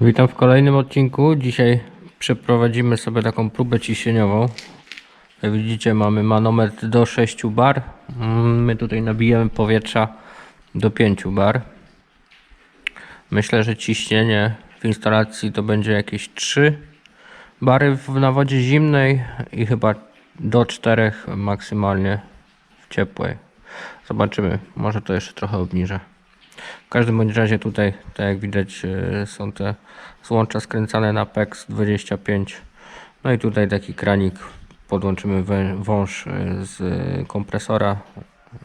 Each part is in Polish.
Witam w kolejnym odcinku. Dzisiaj przeprowadzimy sobie taką próbę ciśnieniową. Jak widzicie mamy manometr do 6 bar. Mm, My tutaj nabijemy powietrza do 5 bar. Myślę, że ciśnienie w instalacji to będzie jakieś 3 bary w na wodzie zimnej i chyba do 4 maksymalnie w ciepłej. Zobaczymy, może to jeszcze trochę obniżę. W każdym bądź razie tutaj, tak jak widać, e, są te złącza skręcane na PEX 25. No i tutaj taki kranik, podłączymy wąż e, z kompresora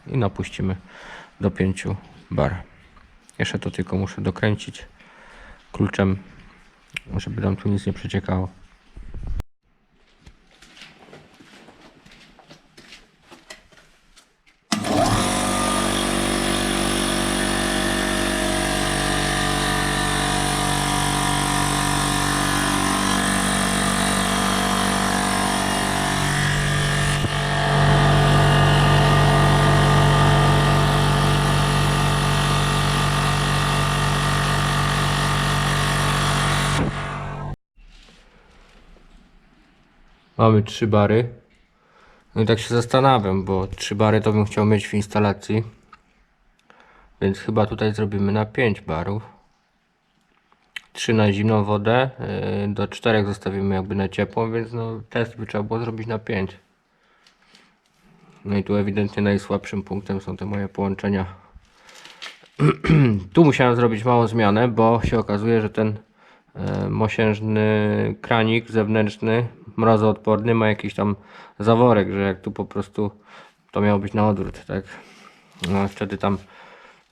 i napuścimy do 5 bar. Jeszcze to tylko muszę dokręcić kluczem, żeby nam tu nic nie przeciekało. Mamy trzy bary. No i tak się zastanawiam, bo trzy bary to bym chciał mieć w instalacji. Więc chyba tutaj zrobimy na 5 barów. 3 na zimną wodę, yy, do 4 zostawimy jakby na ciepłą, więc no test by trzeba było zrobić na 5. No i tu ewidentnie najsłabszym punktem są te moje połączenia. tu musiałem zrobić małą zmianę, bo się okazuje, że ten mosiężny kranik zewnętrzny, mrozoodporny, ma jakiś tam zaworek, że jak tu po prostu to miało być na odwrót, tak? No wtedy tam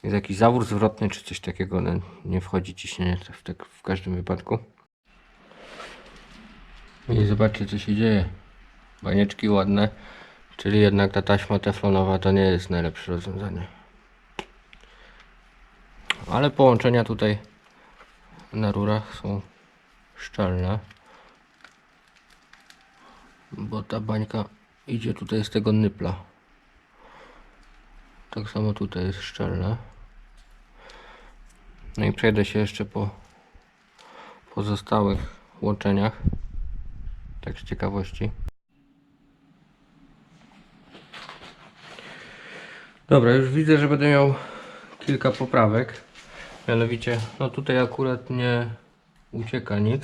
jest jakiś zawór zwrotny czy coś takiego, no, nie wchodzi ciśnienie w, tak w każdym wypadku. I zobaczcie co się dzieje. Banieczki ładne, czyli jednak ta taśma teflonowa to nie jest najlepsze rozwiązanie. Ale połączenia tutaj na rurach są szczelne. Bo ta bańka idzie tutaj z tego nypla. Tak samo tutaj jest szczelne. No i przejdę się jeszcze po pozostałych łączeniach. Tak z ciekawości. Dobra, już widzę, że będę miał kilka poprawek. Mianowicie, no tutaj akurat nie ucieka nic.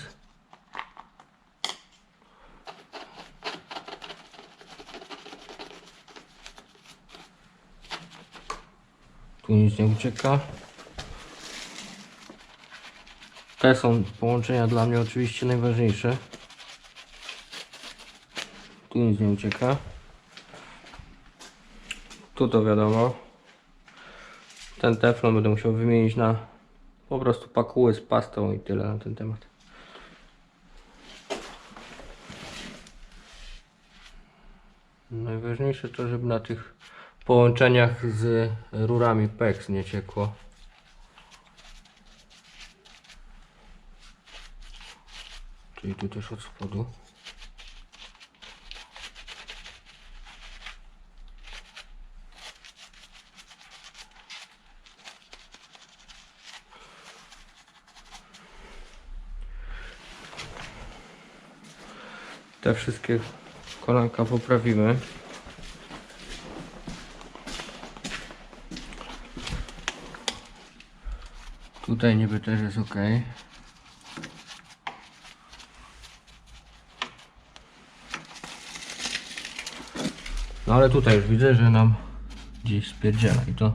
Tu nic nie ucieka. Te są połączenia dla mnie oczywiście najważniejsze. Tu nic nie ucieka. Tu to wiadomo. Ten teflon będę musiał wymienić na po prostu pakuły z pastą i tyle na ten temat. Najważniejsze to, żeby na tych połączeniach z rurami PEX nie ciekło. Czyli tu też od spodu. Te wszystkie kolanka poprawimy. Tutaj niby też jest ok. No ale tutaj już widzę, że nam gdzieś spierdziela i to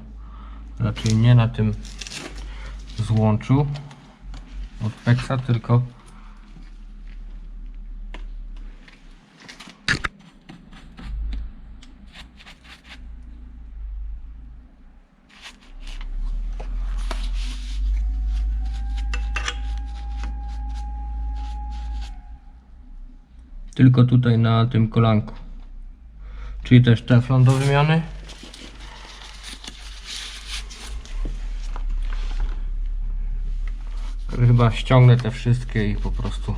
raczej nie na tym złączu od Pexa, tylko tylko tutaj na tym kolanku. Czyli też teflon do wymiany. Chyba ściągnę te wszystkie i po prostu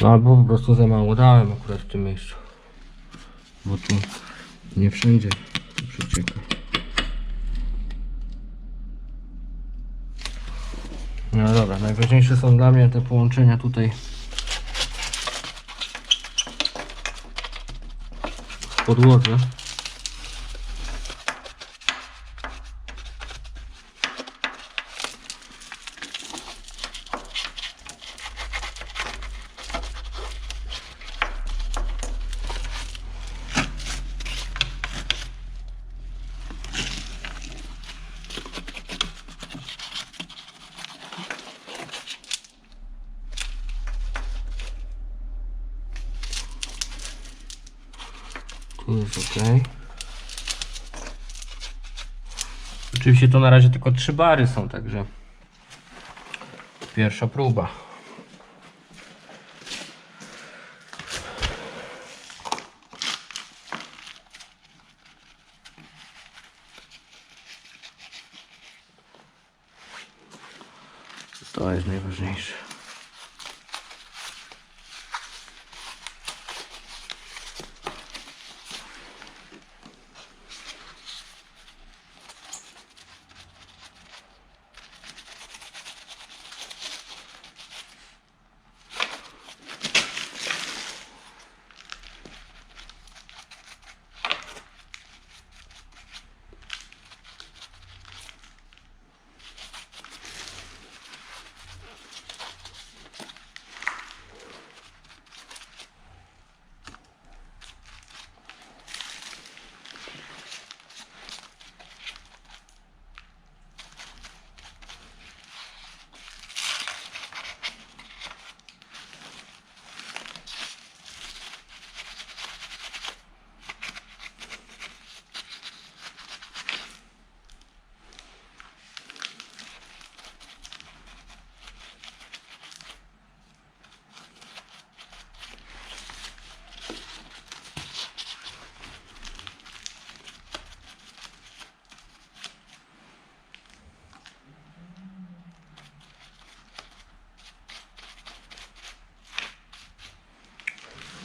No albo po prostu za mało dałem akurat w tym miejscu. Bo tu Nie wszędzie przecieka. No dobra, najważniejsze są dla mnie te połączenia tutaj w podłodze. Jest ok. Oczywiście to na razie tylko trzy bary są, także pierwsza próba. To jest najważniejsze.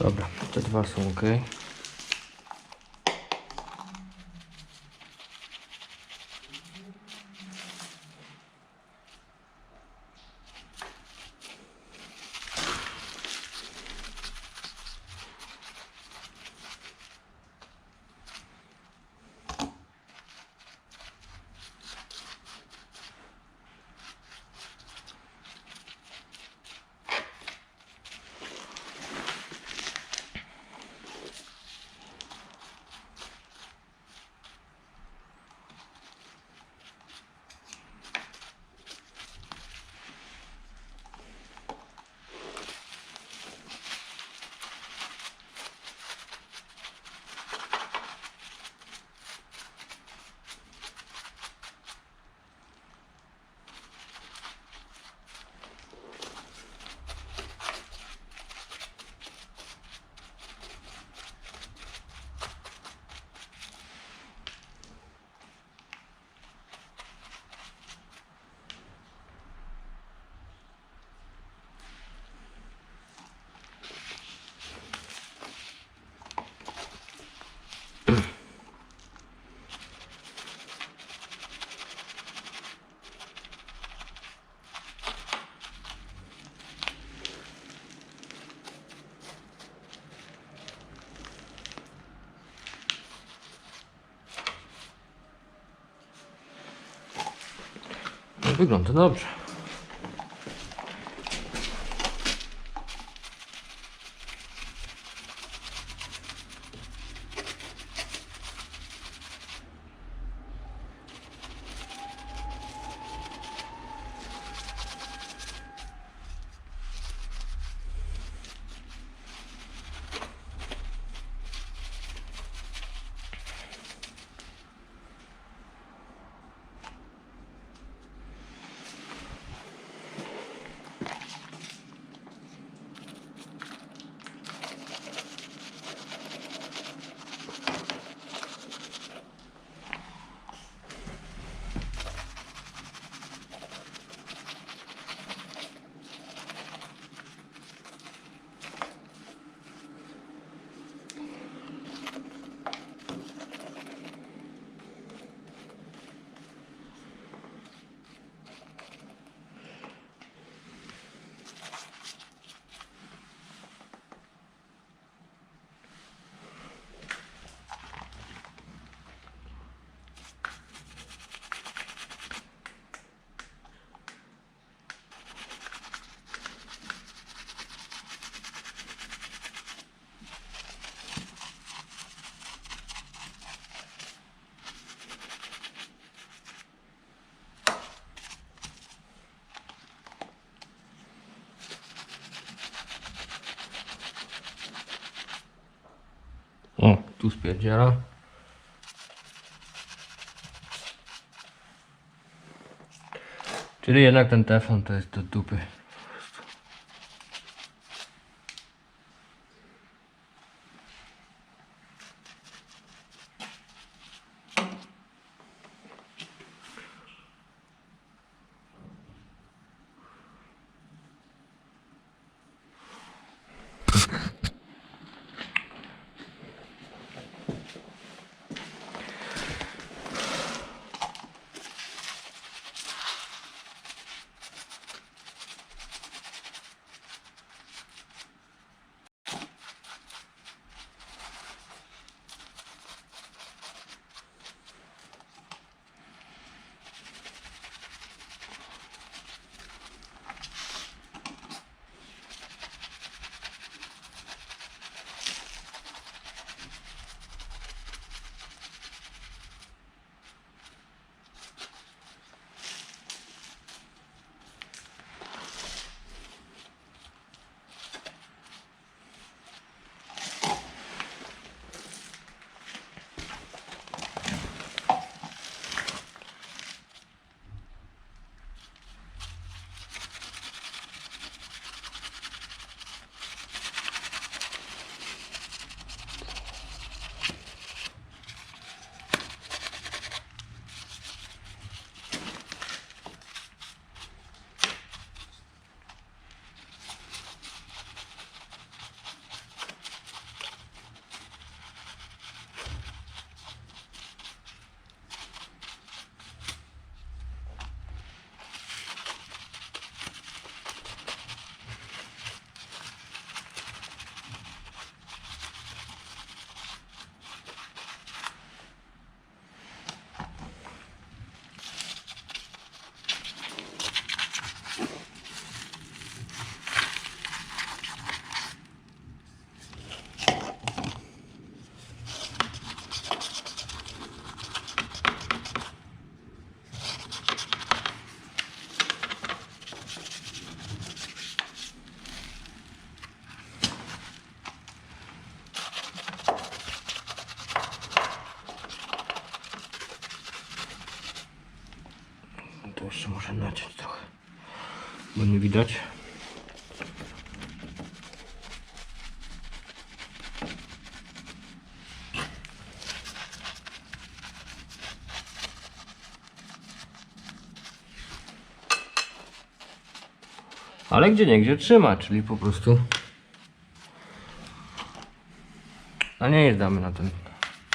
Dobra, te dwa są ok. No, wygląda dobrze. Tu spierdziela. Czyli jednak ten teflon to jest do dupy. Jeszcze muszę naciąć trochę, bo nie widać. Ale gdzie nie gdzie trzyma, czyli po prostu. A nie damy na ten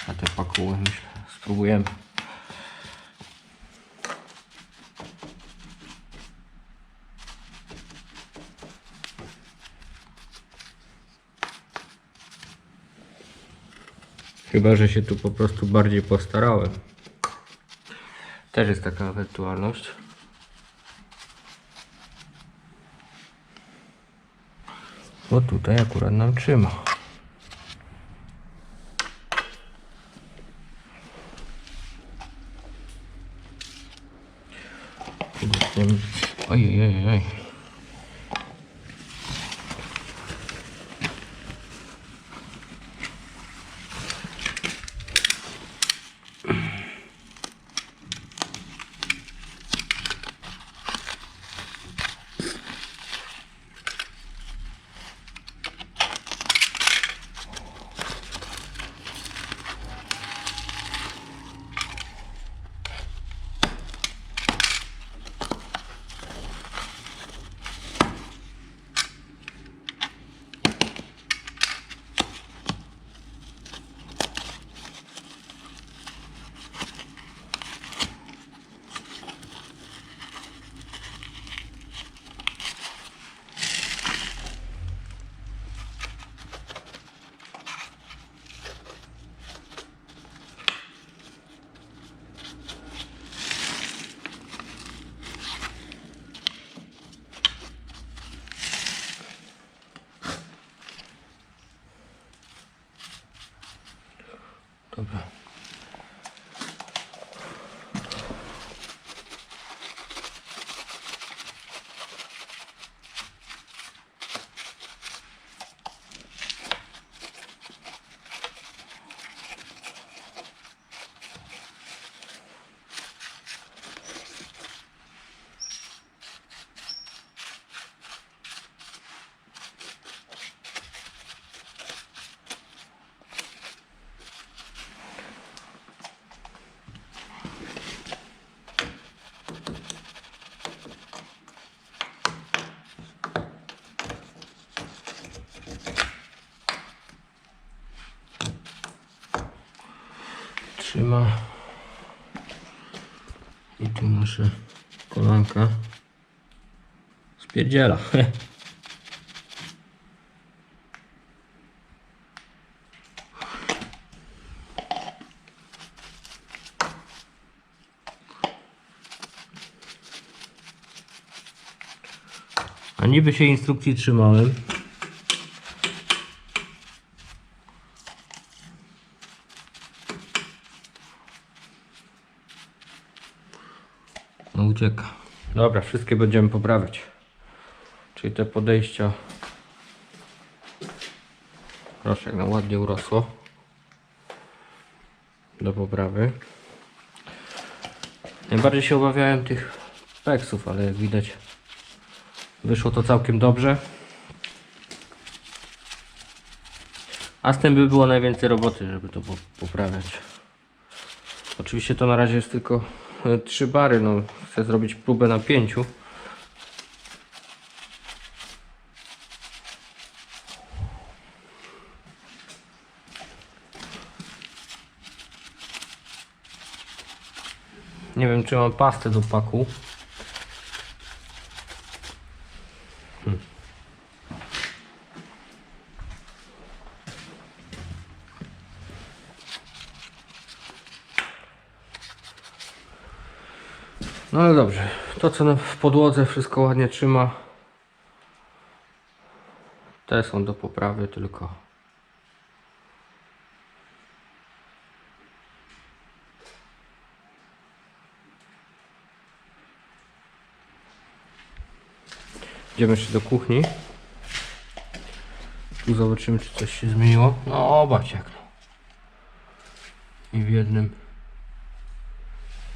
na te pakuły, myślę. Spróbujemy. Chyba, że się tu po prostu bardziej postarałem. Też jest taka ewentualność. Bo tutaj akurat nam trzyma. Trzyma. I tu nasze kolanka. Spierdziela. A niby się instrukcji trzymałem. No ucieka. Dobra, wszystkie będziemy poprawiać. Czyli te podejścia. Proszę, jak nam ładnie urosło. Do poprawy. Najbardziej się obawiałem tych peksów, ale jak widać wyszło to całkiem dobrze. A z tym by było najwięcej roboty, żeby to po- poprawiać. Oczywiście to na razie jest tylko e, trzy bary, no chcę zrobić próbę na pięciu. Nie wiem czy mam pastę do paku. No ale dobrze, to co w podłodze wszystko ładnie trzyma. Te są do poprawy tylko. Idziemy jeszcze do kuchni. Tu zobaczymy czy coś się zmieniło. No obacz jak no. I w jednym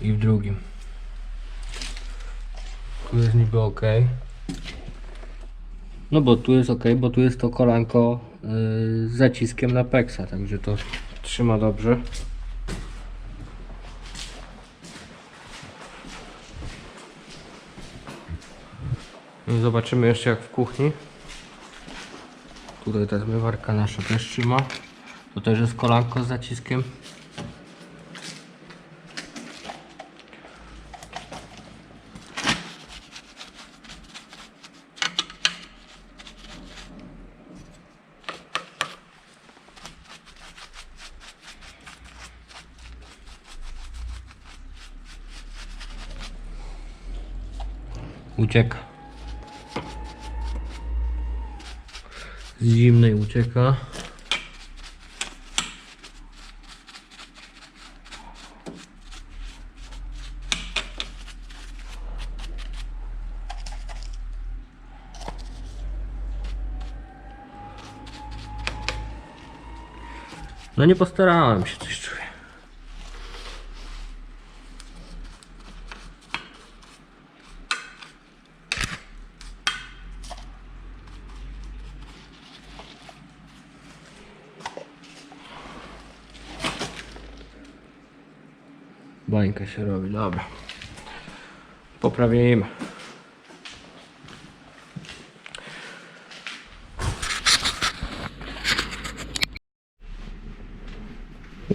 i w drugim. Tu jest niby ok. No bo tu jest ok, bo tu jest to kolanko yy, z zaciskiem na peksa, także to trzyma dobrze. I zobaczymy jeszcze jak w kuchni. Tutaj ta zmywarka nasza też trzyma. To też jest kolanko z zaciskiem. Ucieka. Z zimnej ucieka. No nie postarałem się, coś czuję. Bańka się robi, dobra. Poprawimy.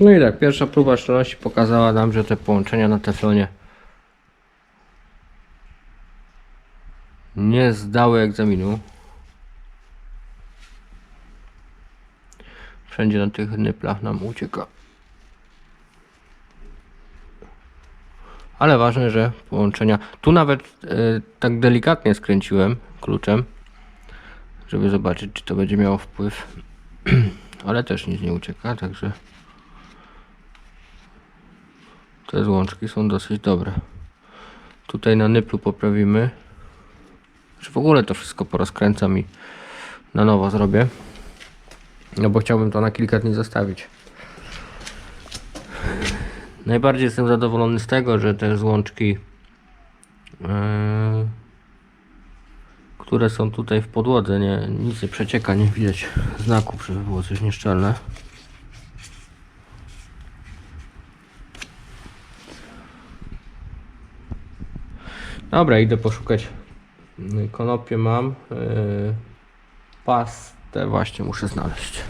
No i tak, pierwsza próba szczelności pokazała nam, że te połączenia na teflonie nie zdały egzaminu. Wszędzie na tych nyplach nam ucieka. Ale ważne, że połączenia. Tu nawet e, tak delikatnie skręciłem kluczem, żeby zobaczyć, czy to będzie miało wpływ. Ale też nic nie ucieka, także te złączki są dosyć dobre. Tutaj na nyplu poprawimy. Czy w ogóle to wszystko porozkręcam i na nowo zrobię. No bo chciałbym to na kilka dni zostawić. Najbardziej jestem zadowolony z tego, że te złączki, yy, które są tutaj w podłodze, nie, nic nie przecieka, nie widać znaków, żeby było coś nieszczelne. Dobra, idę poszukać. Konopie mam. Yy, pastę właśnie muszę znaleźć.